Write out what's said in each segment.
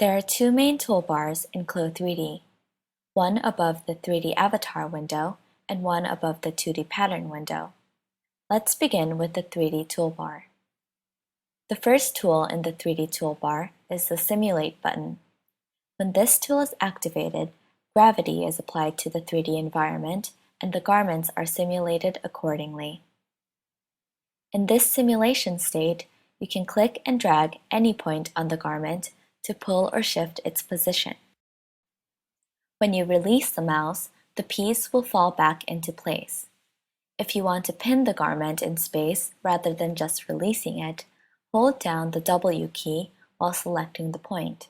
There are two main toolbars in Clo3D, one above the 3D avatar window and one above the 2D pattern window. Let's begin with the 3D toolbar. The first tool in the 3D toolbar is the Simulate button. When this tool is activated, gravity is applied to the 3D environment and the garments are simulated accordingly. In this simulation state, you can click and drag any point on the garment to pull or shift its position. When you release the mouse, the piece will fall back into place. If you want to pin the garment in space rather than just releasing it, hold down the W key while selecting the point.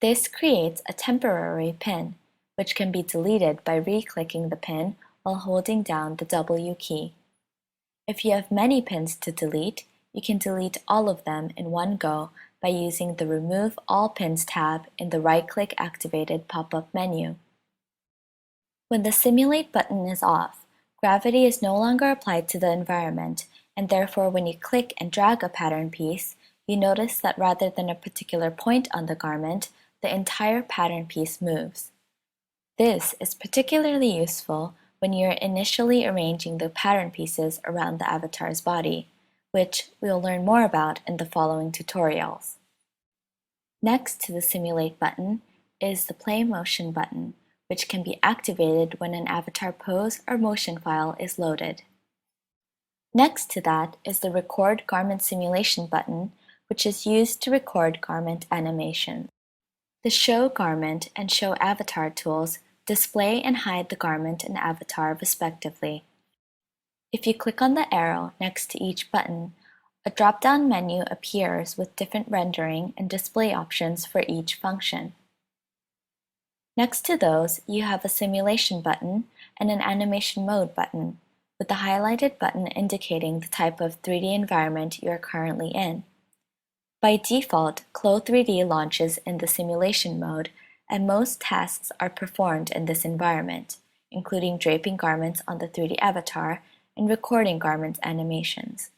This creates a temporary pin, which can be deleted by re-clicking the pin while holding down the W key. If you have many pins to delete, you can delete all of them in one go by using the Remove All Pins tab in the right-click activated pop-up menu. When the Simulate button is off, gravity is no longer applied to the environment, and therefore when you click and drag a pattern piece, you notice that rather than a particular point on the garment, the entire pattern piece moves. This is particularly useful when you're initially arranging the pattern pieces around the avatar's body, which we'll learn more about in the following tutorials. Next to the Simulate button is the Play Motion button, which can be activated when an avatar pose or motion file is loaded. Next to that is the Record Garment Simulation button, which is used to record garment animations. The Show Garment and Show Avatar tools display and hide the garment and avatar respectively. If you click on the arrow next to each button, a drop-down menu appears with different rendering and display options for each function. Next to those, you have a simulation button and an animation mode button, with the highlighted button indicating the type of 3D environment you are currently in. By default, Clo3D launches in the simulation mode, and most tasks are performed in this environment, including draping garments on the 3D avatar and recording garments animations.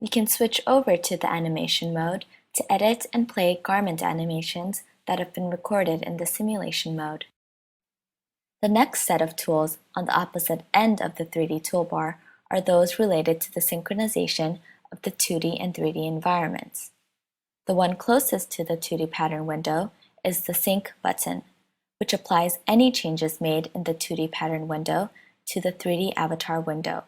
We can switch over to the animation mode to edit and play garment animations that have been recorded in the simulation mode. The next set of tools on the opposite end of the 3D toolbar are those related to the synchronization of the 2D and 3D environments. The one closest to the 2D pattern window is the Sync button, which applies any changes made in the 2D pattern window to the 3D avatar window.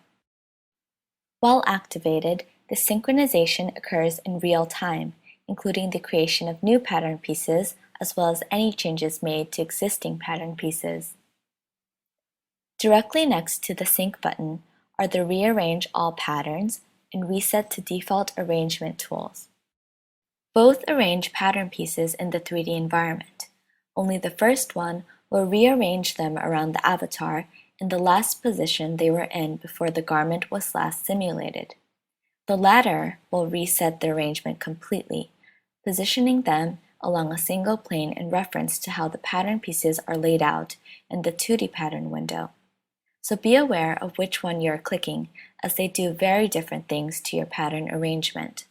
While activated, the synchronization occurs in real time, including the creation of new pattern pieces as well as any changes made to existing pattern pieces. Directly next to the Sync button are the Rearrange All Patterns and Reset to Default Arrangement tools. Both arrange pattern pieces in the 3D environment. Only the first one will rearrange them around the avatar in the last position they were in before the garment was last simulated. The latter will reset the arrangement completely, positioning them along a single plane in reference to how the pattern pieces are laid out in the 2D pattern window. So be aware of which one you're clicking as they do very different things to your pattern arrangement.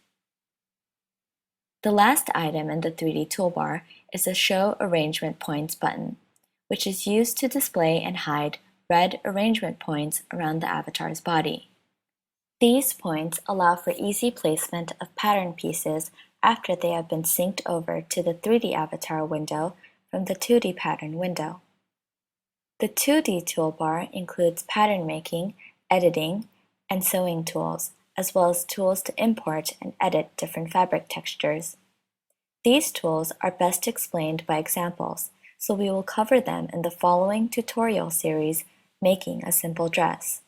The last item in the 3D toolbar is the Show Arrangement Points button, which is used to display and hide red arrangement points around the avatar's body. These points allow for easy placement of pattern pieces after they have been synced over to the 3D avatar window from the 2D pattern window. The 2D toolbar includes pattern making, editing, and sewing tools, as well as tools to import and edit different fabric textures. These tools are best explained by examples, so we will cover them in the following tutorial series, Making a Simple Dress.